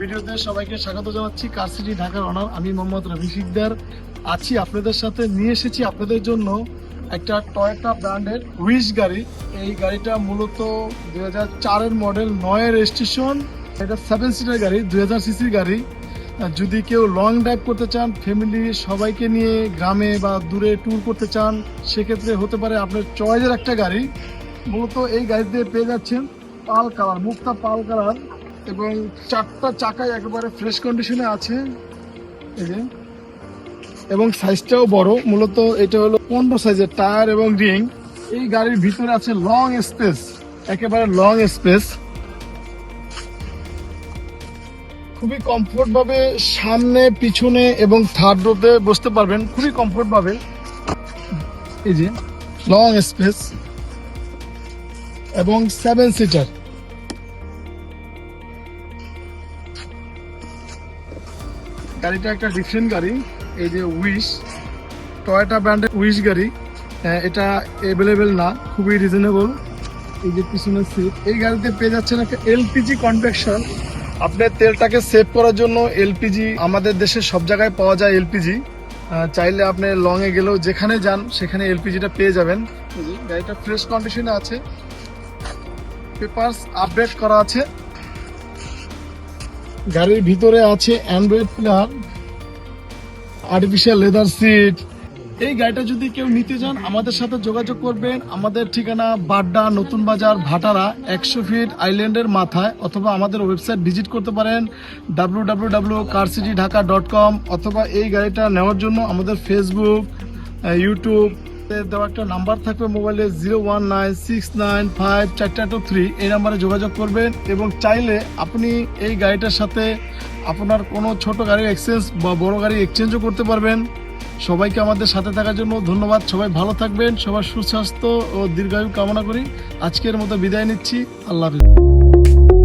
ভিডিওতে সবাইকে স্বাগত জানাচ্ছি কার সিটি ঢাকার অনার আমি মোহাম্মদ রবি শিকদার আছি আপনাদের সাথে, নিয়ে এসেছি আপনাদের জন্য একটা টয়োটা ব্র্যান্ডের উইশ গাড়ি। এই গাড়িটা মূলত দুই চারের মডেল নয়ের রেজিস্ট্রেশন। এটা সেভেন সিটার গাড়ি, দুই হাজার সিসির গাড়ি। যদি কেউ লং ড্রাইভ করতে চান ফ্যামিলি সবাইকে নিয়ে গ্রামে বা দূরে ট্যুর করতে চান, সেক্ষেত্রে হতে পারে আপনার চয়েসের একটা গাড়ি। মূলত এই গাড়িতে পেয়ে যাচ্ছেন পাল কালার মুক্তা পাল কালার এবং চারটা চাকায় একেবারে ফ্রেশ কন্ডিশনে আছে। এবং সাইজটাও বড়। মূলত এটা হলো পনেরো সাইজের টায়ার এবং রিং এই গাড়ির ভিতরে আছে লং স্পেস একেবারে লং স্পেস খুবই কমফোর্ট ভাবে সামনে, পিছনে এবং থার্ড রোতে বসতে পারবেন। খুবই কমফোর্ট ভাবে এই যে লং স্পেস এবং সেভেন সিটার গাড়িটা একটা ডিফারেন্ট গাড়ি এই যে উইশ টয়োটা ব্র্যান্ডের উইশ গাড়ি। আহ, এটা অ্যাভেলেবেল না খুবই রিজনেবল এই যে পিছনের সিট এই গাড়িতে পেয়ে যাচ্ছেন একটা এলপিজি কনভেকশন আপনার তেলটাকে সেভ করার জন্য এলপিজি আমাদের দেশে সব জায়গায় পাওয়া যায় এলপিজি চাইলে আপনি লংয়ে গেলেও যেখানে যান সেখানে এলপিজিটা পেয়ে যাবেন। গাড়িটা ফ্রেশ কন্ডিশনে আছে। পেপারস আপডেট করা আছে। গাড়ির ভিতরে আছে android player artificial leather seat এই গাড়িটা যদি কেউ নিতে চান, আমাদের সাথে যোগাযোগ করবেন। আমাদের ঠিকানা বাড্ডা, নতুন বাজার, ভাটারা, একশো ফিট আইল্যান্ডের মাথায়, অথবা আমাদের ওয়েবসাইট ভিজিট করতে পারেন W W W car city Dhaka dot com অথবা এই গাড়িটা নেওয়ার জন্য আমাদের ফেসবুক ইউটিউব দেওয়া একটা নাম্বার থাকবে মোবাইলে zero one nine six nine five চারটা টু থ্রি। এই নাম্বারে যোগাযোগ করবেন এবং চাইলে আপনি এই গাড়িটার সাথে আপনার কোনো ছোট গাড়ির এক্সচেঞ্জ বা বড় গাড়ি এক্সচেঞ্জও করতে পারবেন। সবাইকে আমাদের সাথে থাকার জন্য ধন্যবাদ। সবাই ভালো থাকবেন, সবার সুস্বাস্থ্য ও দীর্ঘায়ু কামনা করি। আজকের মতো বিদায় নিচ্ছি। আল্লাহ হাফিজ।